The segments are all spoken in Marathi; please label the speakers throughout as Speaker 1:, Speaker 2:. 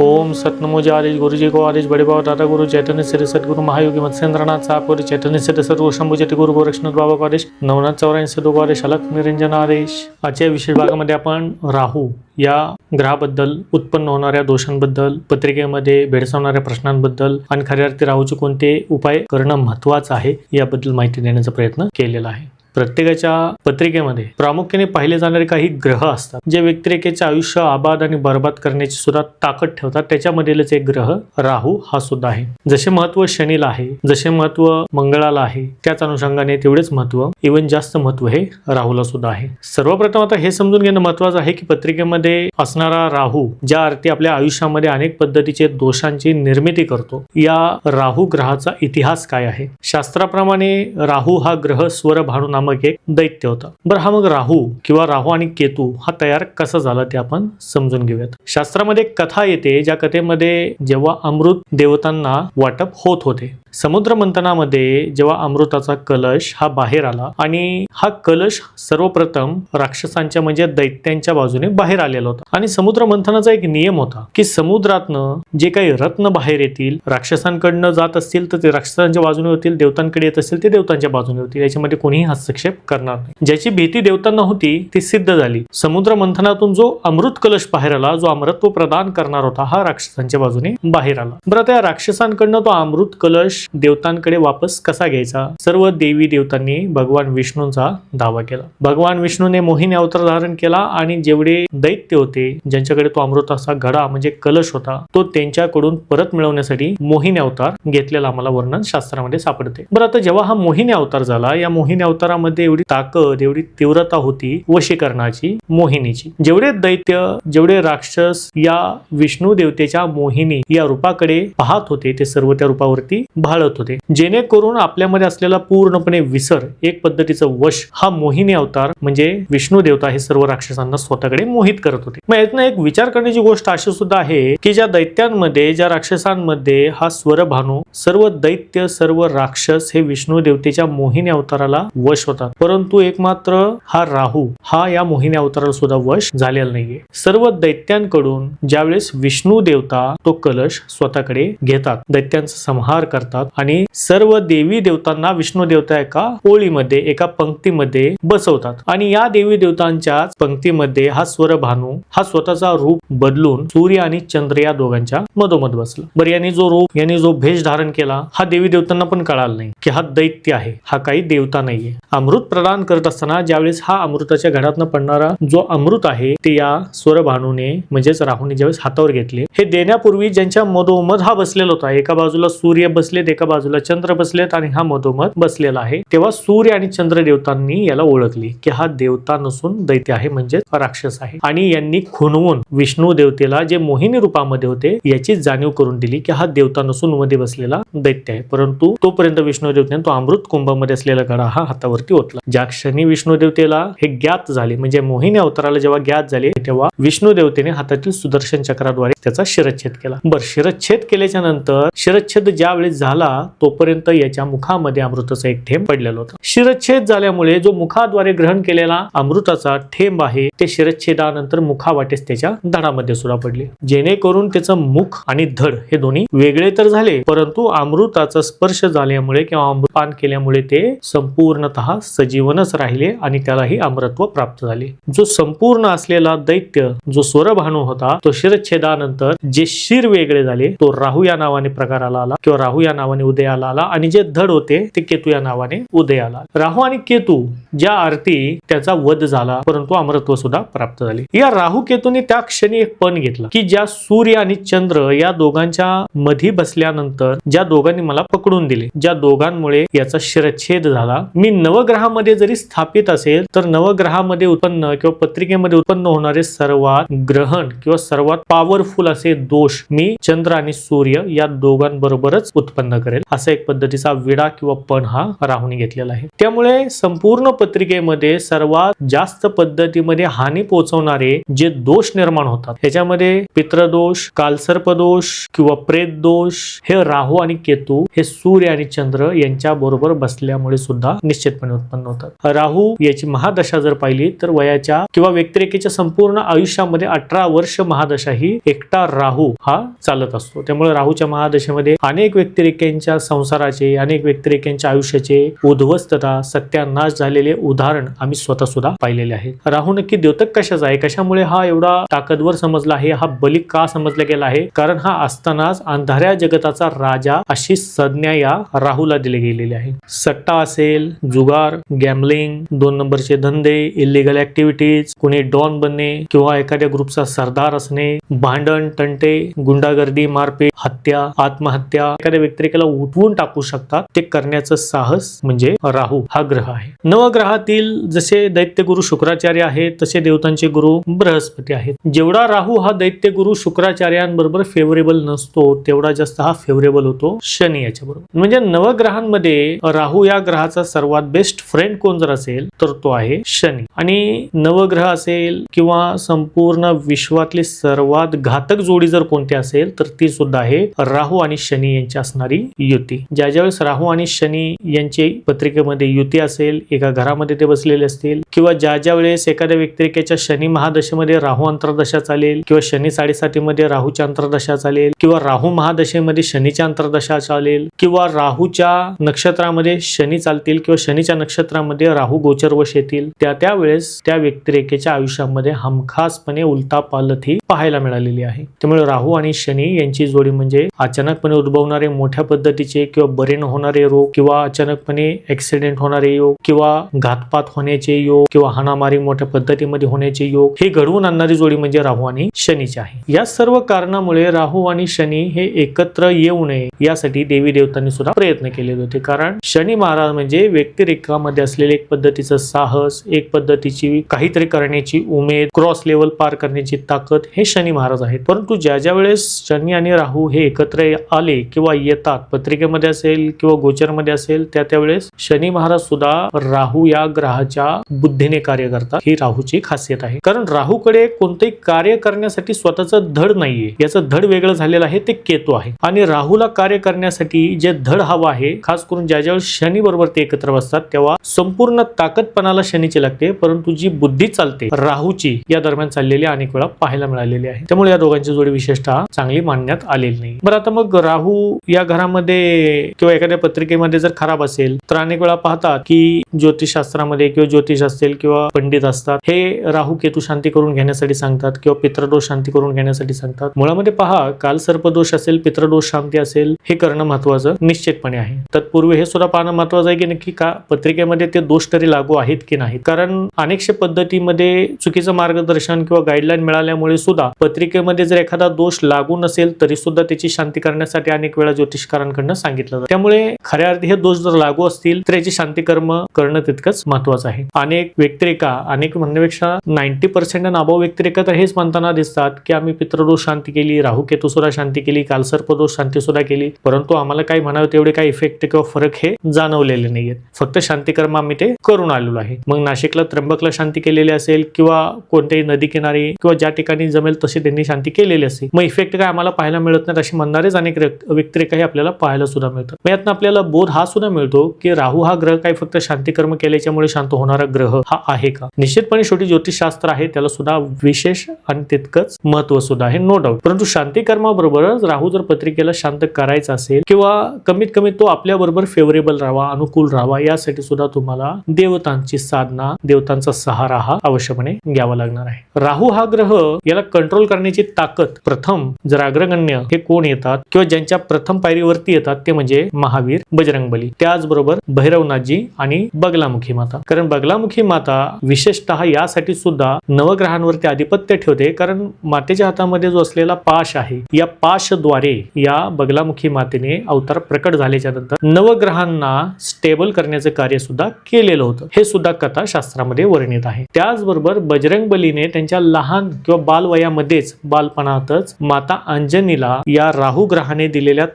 Speaker 1: ओम सतनमोजी आदेश गुरुजी को आदेश बड़े बाबा दादा गुरु चैतन्य श्री सदगुरु महायोगी मत्स्येंद्रनाथ गुरु चैतन्य श्री सर्व शंभू जति गुरु गोरक्षनाथ बाबा को आदेश नवनाथ चौऱ्याऐंशी सदो आदेश अलक निरंजन आदेश। आजच्या विशेष भागामध्ये आपण राहू या ग्रहाबद्दल उत्पन्न होणाऱ्या दोषांबद्दल पत्रिकेमध्ये भेडसावणाऱ्या प्रश्नांबद्दल आणि खऱ्या अर्थी राहूचे कोणते उपाय करणं महत्वाचं आहे याबद्दल माहिती देण्याचा प्रयत्न केलेला आहे. प्रत्येकाच्या पत्रिकेमध्ये प्रामुख्याने पाहिले जाणारे काही ग्रह असतात जे व्यक्तिरेखेचे आयुष्य आबाद आणि बर्बाद करण्याची सुद्धा ताकद ठेवतात. त्याच्यामधीलच एक ग्रह राहू हा सुद्धा आहे. जसे महत्त्व शनीला आहे जसे महत्त्व मंगळाला आहे त्याच अनुषंगाने तेवढेच महत्त्व इवन जास्त महत्त्व हे राहूला सुद्धा आहे. सर्वप्रथम आता हे समजून घेणं महत्वाचं आहे की पत्रिकेमध्ये असणारा राहू ज्या अर्थी आपल्या आयुष्यामध्ये अनेक पद्धतीचे दोषांची निर्मिती करतो या राहू ग्रहाचा इतिहास काय आहे? शास्त्राप्रमाणे राहू हा ग्रह स्वरभानू मग एक दैत्य होता. बरं हा मग राहू किंवा राहू आणि केतू हा तयार कसा झाला ते आपण समजून घेऊयात. शास्त्रामध्ये कथा येते ज्या कथेमध्ये जेव्हा अमृत देवतांना वाटप होत होते समुद्र मंथनामध्ये जेव्हा अमृताचा कलश हा बाहेर आला आणि हा कलश सर्वप्रथम राक्षसांच्या म्हणजे दैत्यांच्या बाजूने बाहेर आलेला होता. आणि समुद्र मंथनाचा एक नियम होता की समुद्रातनं जे काही रत्न बाहेर येतील राक्षसांकडनं जात असतील तर ते राक्षसांच्या बाजूने होतील देवतांकडे येत असतील ते देवतांच्या बाजूने होतील. याच्यामध्ये कोणीही हस्तक्षेप करणार नाही. ज्याची भीती देवतांना होती ती सिद्ध झाली. समुद्र मंथनातून जो अमृत कलश बाहेर आला जो अमृत्व प्रदान करणार होता हा राक्षसांच्या बाजूने बाहेर आला. बरं त्या राक्षसांकडनं तो अमृत कलश देवतांकडे वापस कसा घ्यायचा? सर्व देवी देवतांनी भगवान विष्णूंचा दावा केला. भगवान विष्णूने मोहिनी अवतार धारण केला आणि जेवढे दैत्य होते ज्यांच्याकडे तो अमृताचा घडा म्हणजे कलश होता तो त्यांच्याकडून परत मिळवण्यासाठी मोहिनी अवतार घेतलेला आम्हाला वर्णन शास्त्रामध्ये सापडते. बरं आता जेव्हा हा मोहिनी अवतार झाला या मोहिनी अवतारामध्ये एवढी ताकद एवढी तीव्रता होती वशीकरणाची मोहिनीची. जेवढे दैत्य जेवढे राक्षस या विष्णू देवतेच्या मोहिनी या रूपाकडे पाहत होते ते सर्व त्या रूपावरती सांभाळत होते. जेणेकरून आपल्यामध्ये असलेला पूर्णपणे विसर एक पद्धतीचं वश हा मोहिनी अवतार म्हणजे विष्णू देवता हे सर्व राक्षसांना स्वतःकडे मोहित करत होते. मग यातनं एक विचार करण्याची गोष्ट अशी सुद्धा आहे की ज्या दैत्यांमध्ये ज्या राक्षसांमध्ये हा स्वरभानू सर्व दैत्य सर्व राक्षस हे विष्णू देवतेच्या मोहिनी अवताराला वश होतात. परंतु एकमात्र हा राहू हा या मोहिनी अवताराला सुद्धा वश झालेला नाहीये. सर्व दैत्यांकडून ज्यावेळेस विष्णू देवता तो कलश स्वतःकडे घेतात दैत्यांचा संहार करतात आणि सर्व देवी देवतांना विष्णू देवता एका ओळीमध्ये एका पंक्तीमध्ये बसवतात. आणि या देवी देवतांच्या पंक्तीमध्ये हा स्वर भानू हा स्वतःचा रूप बदलून सूर्य आणि चंद्र या दोघांच्या मधोमध बसला. बरं यांनी जो रूप यांनी जो भेष धारण केला हा देवी देवतांना पण कळाला नाही की हा दैत्य आहे. हा काही देवता नाहीये. अमृत प्रदान करत असताना ज्यावेळेस हा अमृताच्या घडातनं पडणारा जो अमृत आहे ते या स्वर भानूने म्हणजेच राहूने ज्यावेळेस हातावर घेतले हे देण्यापूर्वी ज्यांच्या मधोमध हा बसलेला होता एका बाजूला सूर्य बसलेत एका बाजूला चंद्र बसलेत आणि हा मधोमध बसलेला आहे. तेव्हा सूर्य आणि चंद्र देवतांनी याला ओळखली की हा देवता नसून दैत्य आहे म्हणजे राक्षस आहे. आणि यांनी खुणवून विष्णू देवतेला जे मोहिनी रूपामध्ये होते याची जाणीव करून दिली की हा देवता नसून मध्ये बसलेला दैत्य आहे. परंतु तोपर्यंत विष्णू देवतेने तो अमृत कुंभामध्ये असलेला गडा हा हातावरती ओतला. ज्या क्षणी विष्णू देवतेला हे ज्ञात झाले म्हणजे मोहिनी अवताराला जेव्हा ज्ञात झाले तेव्हा विष्णू देवतेने हातातील सुदर्शन चक्राद्वारे त्याचा शिरच्छेद केला. बर शिरच्छेद केल्याच्यानंतर शिरच्छेद ज्या वेळेस झाला तोपर्यंत याच्या मुखामध्ये अमृताचा एक थेंब पडलेला होता. शिरच्छेद झाल्यामुळे जो मुखाद्वारे ग्रहण केलेला अमृताचा थेंब आहे ते शिरच्छेदानंतर मुखावाटेस त्याच्या धडामध्ये सुद्धा पडले. जेणेकरून त्याचं मुख आणि धड हे दोन्ही वेगळे तर झाले परंतु अमृताचा स्पर्श झाल्यामुळे किंवा अमृतपान केल्यामुळे ते संपूर्णतः सजीवनच राहिले आणि त्यालाही अमृत्व प्राप्त झाले. जो संपूर्ण असलेला दैत्य जो स्वरभानू होता तो शिरच्छेदानंतर जे शिर वेगळे झाले तो राहू या नावाने प्रकाराला आला किंवा राहू या नावाने उदयाला आला आणि जे धड होते ते केतू या नावाने उदयाला आला राहू आणि केतू ज्या आरती त्याचा वध झाला परंतु अमरत्व सुद्धा प्राप्त झाले. या राहू केतूने त्या क्षणी एक पण घेतला की ज्या सूर्य आणि चंद्र या दोघांच्या मधी बसल्यानंतर ज्या दोघांनी मला पकडून दिले ज्या दोघांमुळे याचा शिरच्छेद झाला. मी नवग्रहामध्ये जरी स्थापित असेल तर नवग्रहामध्ये उत्पन्न किंवा पत्रिकेमध्ये उत्पन्न होणारे सर्वात ग्रहण किंवा सर्वात पॉवरफुल असे दोष मी चंद्र आणि सूर्य या दोघांबरोबरच उत्पन्न न करेल. असा एक पद्धतीचा विडा किंवा पण हा राहूने घेतलेला आहे. त्यामुळे संपूर्ण पत्रिकेमध्ये सर्वात जास्त पद्धतीमध्ये हानी पोहोचवणारे जे दोष निर्माण होतात त्याच्यामध्ये पित्रदोष कालसर्पदोष किंवा प्रेत दोष हे राहू आणि केतू हे सूर्य आणि चंद्र यांच्या बरोबर बसल्यामुळे सुद्धा निश्चितपणे उत्पन्न होतात. राहू याची महादशा जर पाहिली तर वयाच्या किंवा व्यक्तिरेखेच्या संपूर्ण आयुष्यामध्ये अठरा वर्ष महादशा ही एकटा राहू हा चालत असतो. त्यामुळे राहूच्या महादशेमध्ये अनेक व्यक्तिरेखेंच्या संसाराचे अनेक व्यक्तिरेखेंच्या आयुष्याचे उद्ध्वस्तता सत्यानाश झालेले उदाहरण आम्ही स्वतः सुद्धा पाहिलेले आहे. राहू नक्की द्योतक कशाचा आहे? कशामुळे हा एवढा ताकदवर समजला आहे? हा बली का समजला गेला आहे? कारण हा असतानाच अंधाऱ्या जगताचा राजा अशी संज्ञा या राहूला दिली गेलेली आहे. सट्टा असेल जुगार गॅमलिंग दोन नंबरचे धंदे इलिगल ऍक्टिव्हिटीज कुणी डॉन बनणे किंवा एखाद्या ग्रुपचा सरदार असणे भांडण तंटे गुंडागर्दी मारपीट हत्या आत्महत्या एखाद्या त्याला उठवून टाकू शकतात ते करण्याचं साहस म्हणजे राहू हा ग्रह आहे. नवग्रहातील जसे दैत्य गुरु शुक्राचार्य आहेत तसे देवतांचे गुरु बृहस्पती आहेत. जेवढा राहू हा दैत्य गुरु शुक्राचार्यांबरोबर फेवरेबल नसतो तेवढा जास्त हा फेवरेबल होतो शनी याच्या बरोबर म्हणजे नवग्रहांमध्ये राहू या ग्रहाचा सर्वात बेस्ट फ्रेंड कोण जर असेल तर तो आहे शनी. आणि नवग्रह असेल किंवा संपूर्ण विश्वातली सर्वात घातक जोडी जर कोणती असेल तर ती सुद्धा आहे राहू आणि शनी यांची असणारी युती. ज्या ज्यावेळेस राहू आणि शनी यांची पत्रिकेमध्ये युती असेल एका घरामध्ये ते बसलेले असतील किंवा ज्या ज्या वेळेस एखाद्या व्यक्तिरेखेच्या शनी महादशेमध्ये राहू अंतर्दशा चालेल किंवा शनी साडेसातीमध्ये राहूच्या अंतर्दशा चालेल किंवा राहू महादशेमध्ये शनीच्या अंतर्दशा चालेल किंवा राहूच्या नक्षत्रामध्ये शनी चालतील किंवा शनीच्या नक्षत्रामध्ये राहू गोचरवश येतील त्या त्यावेळेस त्या व्यक्तिरेखेच्या आयुष्यामध्ये हमखासपणे उलता पालत ही पाहायला मिळालेली आहे. त्यामुळे राहू आणि शनी यांची जोडी म्हणजे अचानकपणे उद्भवणारे मोठ्या पद्धतीचे किंवा बरे न होणारे रोग किंवा अचानकपणे ऍक्सिडेंट होणारे योग किंवा घातपात होण्याचे योग किंवा हाणामारी मोठ्या पद्धतीमध्ये होण्याचे योग हे घडवून आणणारी जोडी म्हणजे राहू आणि शनीची आहे. या सर्व कारणामुळे राहू आणि शनी हे एकत्र येऊ नये यासाठी देवी देवतांनी सुद्धा प्रयत्न केले होते. कारण शनी महाराज म्हणजे व्यक्तिरेखामध्ये असलेले एक पद्धतीचं साहस एक पद्धतीची काहीतरी करण्याची उमेद क्रॉस लेवल पार करण्याची ताकद हे शनी महाराज आहेत. परंतु ज्या ज्या वेळेस शनी आणि राहू हे एकत्र आले किंवा येतात पत्रिकेमध्ये असेल किंवा गोचरमध्ये असेल त्या त्यावेळेस शनी महाराज सुद्धा राहू या ग्रहाच्या बुद्धीने कार्य करतात. ही राहूची खासियत आहे. कारण राहूकडे कोणतेही कार्य करण्यासाठी स्वतःचं धड नाहीये. याचं धड वेगळं झालेलं आहे ते केतू आहे. आणि राहूला कार्य करण्यासाठी जे धड हवं आहे खास करून ज्या ज्या शनी बरोबर ते एकत्र बसतात तेव्हा संपूर्ण ताकदपणाला शनीची लागते परंतु जी बुद्धी चालते राहूची या दरम्यान चाललेली अनेक वेळा पाहायला मिळालेली आहे. त्यामुळे या दोघांची जोडी विशेषतः चांगली मानण्यात आलेली नाही. बरं आता मग राहू या घरा लेखनामध्ये किंवा एखाद्या पत्रिकेमध्ये जर खराब असेल तर अनेक वेळा पाहतात की ज्योतिषशास्त्रामध्ये किंवा ज्योतिष असेल किंवा पंडित असतात हे राहू केतू शांती करून घेण्यासाठी सांगतात किंवा पित्रदोष शांती करून घेण्यासाठी सांगतात. मुळामध्ये पहा काल सर्पदोष असेल पित्रदोष शांती असेल हे करणं महत्वाचं निश्चितपणे आहे. तत्पूर्वी हे सुद्धा पाहणं महत्वाचं आहे की नक्की का पत्रिकेमध्ये ते दोष तरी लागू आहेत की नाही कारण अनेकशे पद्धतीमध्ये चुकीचं मार्गदर्शन किंवा गाईडलाईन मिळाल्यामुळे सुद्धा पत्रिकेमध्ये जर एखादा दोष लागू नसेल तरी सुद्धा त्याची शांती करण्यासाठी अनेक वेळा पक्षकारांकडनं सांगितलं जातं. त्यामुळे खऱ्या अर्थी हे दोष जर लागू असतील तर याची शांतिकर्म करणं तितकंच महत्वाचं आहे. अनेक व्यक्तिरेखा अनेक म्हणण्यापेक्षा नाईन्टी पर्सेंट नाभाव व्यक्तिरेखा तर हेच म्हणताना दिसतात की आम्ही पितृदोष शांती केली राहू केतू सुद्धा शांती केली कालसर्पदोष शांती सुद्धा केली परंतु आम्हाला काही म्हणावं तेवढे काही इफेक्ट किंवा फरक हे जाणवलेले नाहीयेत. फक्त शांतिकर्म आम्ही ते करून आलेलो आहे. मग नाशिकला त्र्यंबकला शांती केलेली असेल किंवा कोणत्याही नदी किनारी किंवा ज्या ठिकाणी जमेल तशी त्यांनी शांती केलेली असेल मग इफेक्ट काय आम्हाला पाहायला मिळत नाही अशी म्हणणारेच अनेक व्यक्तिरेखा हे आपल्याला पाहायला सुद्धा मिळतं. मग यातनं आपल्याला बोध हा सुद्धा मिळतो की राहू हा ग्रह काही फक्त शांती कर्म केल्याच्यामुळे शांत होणारा ग्रह हा आहे का? निश्चितपणे शेवटी ज्योतिषशास्त्र आहे त्याला सुद्धा विशेष आणि तितकंच महत्त्व सुद्धा आहे नो डाऊट परंतु शांती कर्माबरोबरच राहू जर पत्रिकेला शांत करायचा असेल किंवा कमीत कमी तो आपल्या बरोबर फेवरेबल राहावा अनुकूल राहावा यासाठी सुद्धा तुम्हाला देवतांची साधना देवतांचा सहारा हा अवश्यपणे घ्यावा लागणार आहे. राहू हा ग्रह याला कंट्रोल करण्याची ताकद प्रथम जर अग्रगण्य हे कोण येतात किंवा ज्यांच्या प्रथम पायरीवर वरती येतात ते म्हणजे महावीर बजरंगबली. त्याचबरोबर भैरवनाथजी आणि बगलामुखी माता. कारण बगलामुखी माता विशेषतः यासाठी सुद्धा नवग्रहांवरती आधिपत्य ठेवते. कारण मातेच्या हातामध्ये जो असलेला पाश आहे या पाशद्वारे या बगलामुखी मातेने अवतार प्रकट झाल्याच्यानंतर नवग्रहांना स्टेबल करण्याचं कार्य सुद्धा केलेलं होतं. हे सुद्धा कथा शास्त्रामध्ये वर्णित आहे. त्याचबरोबर बजरंग बलीने त्यांच्या लहान किंवा बालवयामध्येच बालपणातच माता अंजनीला या राहू ग्रहाने दिलेल्या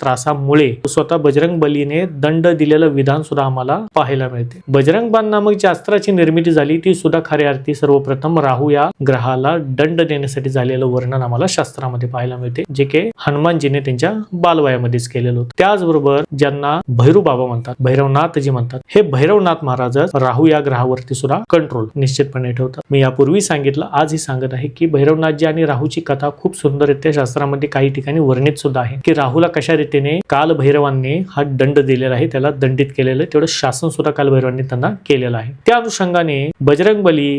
Speaker 1: मुळे स्वतः बजरंग बलीने दंड दिलेलं विधान सुद्धा आम्हाला पाहायला मिळते. बजरंग बाण नामक ज्या अस्त्राची निर्मिती झाली ती सुद्धा खऱ्या अर्थी सर्वप्रथम राहू या ग्रहाला दंड देण्यासाठी झालेलं वर्णन आम्हाला शास्त्रामध्ये पाहायला मिळते जे की हनुमानजीने त्यांच्या बालवयामध्येच केलेलं होतं. त्याचबरोबर ज्यांना भैरू बाबा म्हणतात भैरवनाथ जी म्हणतात हे भैरवनाथ महाराज राहू या ग्रहावरती सुद्धा कंट्रोल निश्चितपणे ठेवतात. मी यापूर्वी सांगितलं आजही सांगत आहे की भैरवनाथजी आणि राहूची कथा खूप सुंदररित्या शास्त्रामध्ये काही ठिकाणी वर्णित सुद्धा आहे की राहूला कशा रीतीने का कालभैरवांनी हा दंड दिलेला आहे त्याला दंडित केलेलं आहे. तेवढं शासन सुद्धा कालभैरवांनी त्यांना केलेलं आहे. त्या अनुषंगाने बजरंग बली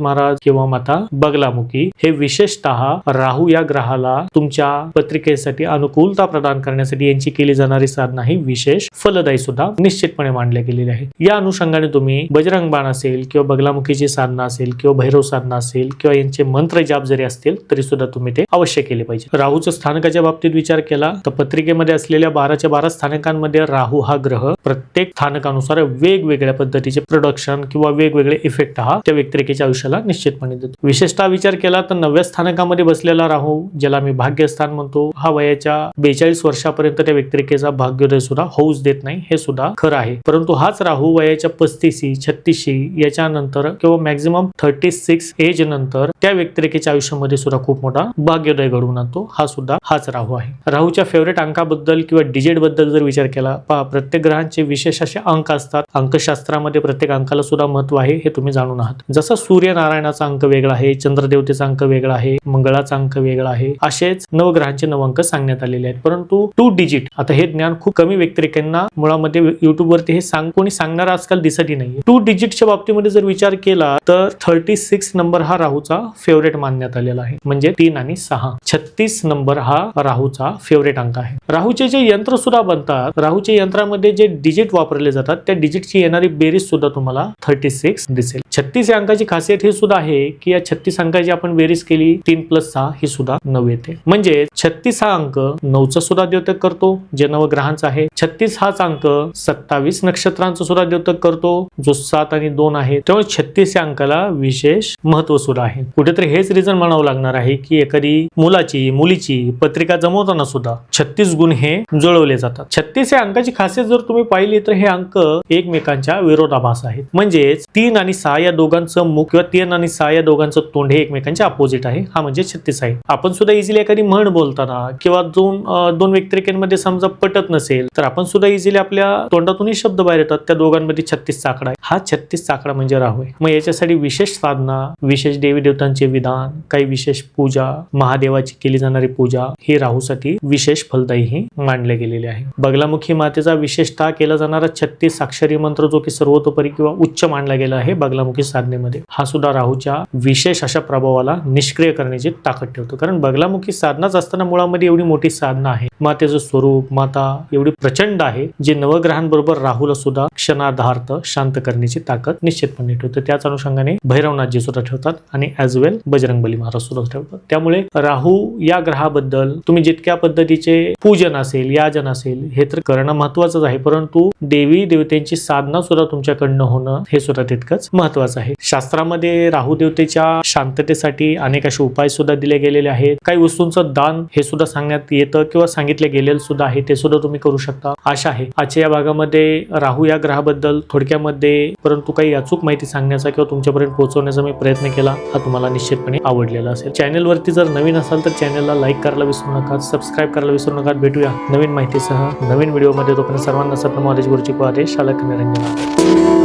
Speaker 1: महाराज किंवा माता बगलामुखी हे विशेषतः राहू या ग्रहाला तुमच्या पत्रिकेसाठी अनुकूलता प्रदान करण्यासाठी यांची केली जाणारी साधना ही विशेष फलदायी सुद्धा निश्चितपणे मांडल्या गेलेली आहे. या अनुषंगाने तुम्ही बजरंग बाण असेल किंवा बगलामुखीची साधना असेल किंवा भैरव साधना असेल किंवा यांचे मंत्र जाप जरी असतील तरी सुद्धा तुम्ही ते अवश्य केले पाहिजे. राहूचं स्थानकाच्या बाबतीत विचार केला तर पत्रिकेमध्ये असलेल्या बाराच्या बारा स्थानकांमध्ये राहू हा ग्रह. प्रत्येक स्थानकानुसार वेगवेगळ्या पद्धतीचे प्रोडक्शन किंवा वेगवेगळे इफेक्ट हा त्या व्यक्तिरेखेच्या आयुष्याला निश्चितपणे देतो. विशेषतः विचार केला तर नव्या स्थानकामध्ये बसलेला राहू ज्याला मी भाग्यस्थान म्हणतो हा वयाच्या बेचाळीस वर्षापर्यंत त्या व्यक्तिरेखेचा भाग्योदय सुद्धा होऊच देत नाही हे सुद्धा खरं आहे. परंतु हाच राहू वयाच्या पस्तीसी छत्तीसशी याच्यानंतर किंवा मॅक्झिमम थर्टी सिक्स एज नंतर त्या व्यक्तिरेखेच्या आयुष्यामध्ये सुद्धा खूप मोठा भाग्योदय घडवून आणतो हा सुद्धा हाच राहू आहे. राहूच्या फेवरेट अंकाबद्दल बद्दल किंवा डिजिटबद्दल जर विचार केला पहा प्रत्येक ग्रहांचे विशेष असे अंक असतात. अंकशास्त्रामध्ये प्रत्येक अंकाला सुद्धा महत्त्व आहे हे तुम्ही जाणून आहात. जसं सूर्यनारायणाचा अंक वेगळा आहे चंद्रदेवतेचा अंक वेगळा आहे मंगळाचा अंक वेगळा आहे असेच नवग्रहांचे नव अंक सांगण्यात आलेले आहेत. परंतु टू डिजिट आता हे ज्ञान खूप कमी व्यक्तिरेखांना मुळामध्ये युट्यूब वरती हे सांग कोणी सांगणार आजकाल दिसतही नाही टू डिजिटच्या बाबतीमध्ये जर विचार केला तर थर्टी सिक्स नंबर हा राहूचा फेवरेट मानण्यात आलेला आहे. म्हणजे तीन आणि सहा. छत्तीस नंबर हा राहूचा फेवरेट अंक आहे. राहूचे जे यंत्र सुद्धा बनतात राहूच्या यंत्रामध्ये जे डिजिट वापरले जातात त्या डिजिटची येणारी बेरीज सुद्धा तुम्हाला थर्टी सिक्स दिसेल. छत्तीस या अंकाची खासियत ही सुद्धा आहे की या छत्तीस अंकाची आपण बेरीज केली तीन प्लस सहा ही सुद्धा नऊ येते. म्हणजे छत्तीस हा अंक नऊचा सुद्धा द्योतक करतो जे नवग्रहांचा आहे. छत्तीस हाच अंक सत्तावीस नक्षत्रांचा सुद्धा द्योतक करतो जो सात आणि दोन आहे त्यामुळे छत्तीस या अंकाला विशेष महत्त्व सुद्धा आहे. कुठेतरी हेच रिझन म्हणावं लागणार आहे की एखादी मुलाची मुलीची पत्रिका जमवताना सुद्धा छत्तीस गुण हे जुळवले जातात. छत्तीस या अंकाची खासियत जर तुम्ही पाहिली तर हे अंक एकमेकांच्या विरोधाभास आहेत. म्हणजेच तीन आणि सहा या दोघांचं मुख किंवा तीन आणि सहा या दोघांचं तोंड हे एकमेकांच्या अपोजिट आहे. हा म्हणजे छत्तीस आहे. आपण सुद्धा इझिली एखादी म्हण बोलताना किंवा दोन दोन व्यक्तिरेखेमध्ये समजा पटत नसेल तर आपण सुद्धा इझिली आपल्या तोंडातूनही शब्द बाहेर येतात. त्या दोघांमध्ये छत्तीस आकडा आहे. हा छत्तीस आकडा म्हणजे राहू आहे. मग याच्यासाठी विशेष साधना विशेष देवी देवतांचे विधान काही विशेष पूजा महादेवाची केली जाणारी पूजा ही राहूसाठी विशेष फलदायी ही मांडले गेलेले आहे. बगलामुखी मातेचा विशेषतः केला जाणारा छत्तीस साक्षरी मंत्र जो की सर्वतोपरी किंवा उच्च मानला गेला आहे बगलामुखी साधनेमध्ये. हा सुद्धा राहूच्या विशेष अशा प्रभावाला निष्क्रिय करण्याची ताकद ठेवतो. कारण बगलामुखी साधनाच असताना मुळामध्ये एवढी मोठी साधना आहे. मातेचं स्वरूप माता एवढी प्रचंड आहे जे नवग्रहांबरोबर राहूला सुद्धा क्षणार्धार्थ शांत करण्याची ताकद निश्चितपणे ठेवते. त्याच अनुषंगाने भैरवनाथजी सुद्धा ठेवतात आणि ॲज वेल बजरंगबली महाराज सुद्धा ठेवतात. त्यामुळे राहू या ग्रहाबद्दल तुम्ही जितक्या पद्धतीचे पूजन असेल याजन असेल हे तर करणं महत्वाचंच आहे. परंतु देवी देवतेंची साधना सुद्धा तुमच्याकडनं होणं हे सुद्धा तितकंच महत्वाचं आहे. शास्त्रामध्ये राहू देवतेच्या शांततेसाठी अनेक असे उपाय सुद्धा दिले गेलेले आहेत. काही वस्तूंचं दान हे सुद्धा सांगण्यात येतं किंवा सांगितले गेलेलं सुद्धा आहे ते सुद्धा तुम्ही करू शकता. आशा आहे. आजच्या या भागामध्ये राहू या ग्रहाबद्दल थोडक्यामध्ये परंतु काही अचूक माहिती सांगण्याचा किंवा तुमच्यापर्यंत पोहोचवण्याचा मी प्रयत्न केला हा तुम्हाला निश्चितपणे आवडलेला असेल. चॅनेलवरती जर नवीन असाल तर चॅनलला लाईक करायला विसरू नका सबस्क्राईब करायला विसरू नका. भेटूया नवीन माहितीसह नवीन व्हिडिओमध्ये तोपर्यंत सर्वांना सप्न महादेश गुरुची आदेश. शालक निरंजन.